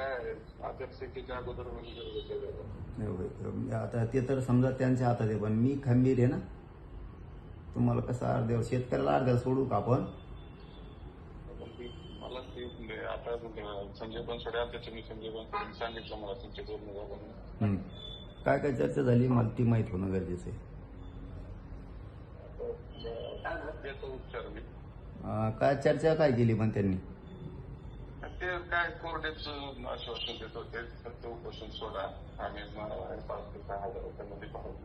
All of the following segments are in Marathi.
काय आचारसंहितेच्या अगोदर म्हणजे. आता ते तर समजा त्यांच्या हातात आहे पण मी खंबीर आहे ना. तुम्हाला कसं अर्ध्यावर शेतकऱ्याला अर्ध्यावर सोडू का आपण? पण ती मला ते आता संजय बनसोडे अध्यक्ष मी संजय बनसोडे सांगितलं मला तुमच्या. काय काय चर्चा झाली? मला ती माहीत होणं गरजेचं आहे. काय चर्चा काय केली पण त्यांनी? ते काय कोरडेचं आश्वासन देत होते फक्त उपोषण सोडा आम्ही पाच ते सहा हजार रुपयामध्ये पाहत.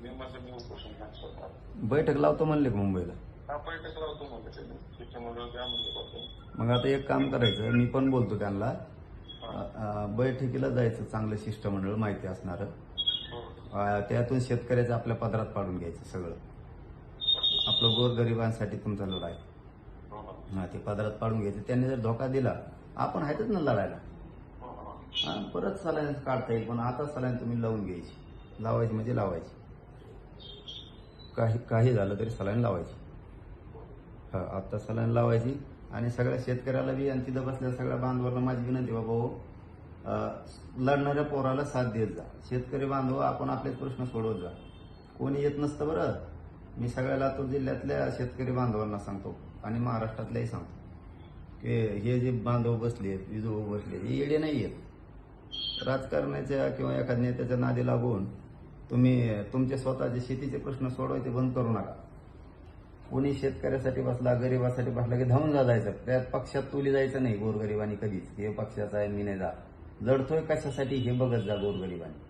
मी माझं मी उपोषण नाही सोडणार बैठक लावतो म्हणले का मुंबईला हा बैठक लावतो म्हणलं त्यांनी त्याच्यामुळे त्या म्हणलं मग आता एक काम करायचं मी पण बोलतो त्यांना बैठकीला जायचं चांगलं शिष्टमंडळ माहिती असणारं त्यातून शेतकऱ्याचं आपल्या पदरात पाडून घ्यायचं सगळं आपलं गोरगरिबांसाठी तुमचा लढाई हो ना. हा ते पदरात पाडून घ्यायचे. त्यांनी जर धोका दिला आपण आहेतच ना लढायला. हा, परत सलाईन काढता येईल पण आता सलाईन तुम्ही लावून घ्यायची. लावायची म्हणजे लावायची. काही काही झालं तरी सलाईन लावायची. हा आता सलाईन लावायची आणि सगळ्या शेतकऱ्याला बी आणि तिथं बसल्या सगळ्या बांधवांना माझी विनंती बाबा हो. लढणाऱ्या पोराला साथ देत जा. शेतकरी बांधव आपण आपलेच प्रश्न सोडवत जा. कोणी येत नसतं बरं. मी सगळ्या लातूर जिल्ह्यातल्या शेतकरी बांधवांना सांगतो आणि महाराष्ट्रातल्याही सांगतो की हे जे बांधव बसले आहेत विजो बसले हे येडे नाही आहेत. राजकारणाच्या किंवा एखाद्या नेत्याच्या नादी लागून तुम्ही तुमचे स्वतःचे शेतीचे प्रश्न सोडवायचे बंद करू नका. कोणी शेतकऱ्यासाठी बसला गरिबासाठी बसला की धावून जायचं. त्यात पक्षात तुली जायचं नाही गोरगरिबांनी कधीच. हे पक्षाचा आहे मी नाही जा लढतोय कशासाठी हे बघत जा गोरगरिबांनी.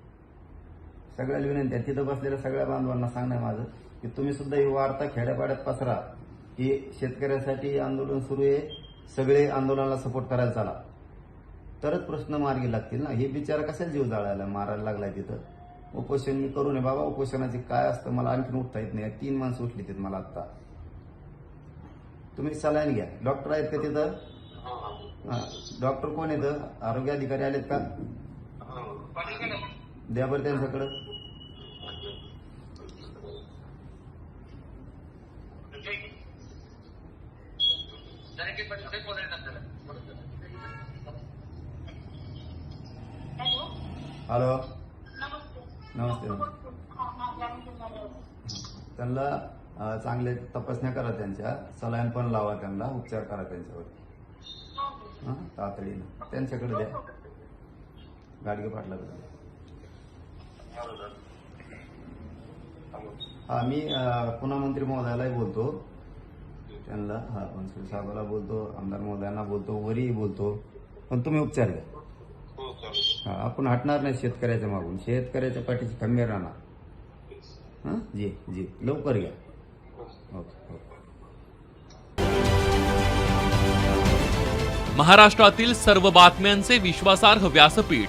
सगळ्याला विनंती आहे तिथं बसलेल्या सगळ्या बांधवांना सांगणं माझं की तुम्ही सुद्धा ही वार्ता खेड्यापाड्यात पसरा. की शेतकऱ्यासाठी आंदोलन सुरू आहे सगळे आंदोलनाला सपोर्ट करायला चला. तरच प्रश्न मार्गी लागतील ना. हे बिचारा कशाला जीव जाळायला मारायला लागलाय तिथं? उपोषण मी करू नये. बाबा उपोषणाचे काय असतं? मला आणखीन उठता येत नाही. तीन माणसं उठली तिथं मला आत्ता. तुम्ही सलाईन घ्या. डॉक्टर आहेत का तिथं? डॉक्टर कोण येतं आरोग्य अधिकारी आलेत का? हो. द्या बरं त्यांच्याकडं. हॅलो. नमस्ते. त्यांना चांगले तपासण्या करा त्यांच्या. सलाईन पण लावा त्यांना. उपचार करा त्यांच्यावर. हा, तातडीनं. त्यांच्याकडे द्या. गाडगे पाटला. हा मी पुन्हा मंत्री महोदयालाही बोलतो. त्यांना हा बनसोडे साहेबाला बोलतो आमदार महोदयांना बोलतो वरीही बोलतो. पण तुम्ही उपचार घ्या. हा आपण हटणार नाही शेतकऱ्याच्या मागून. शेतकऱ्याच्या पाठीची खंबीर राहणार. हा? जी जी. लवकर घ्या. Okay okay. महाराष्ट्रातील सर्व बातम्यांचे विश्वासार्ह व्यासपीठ.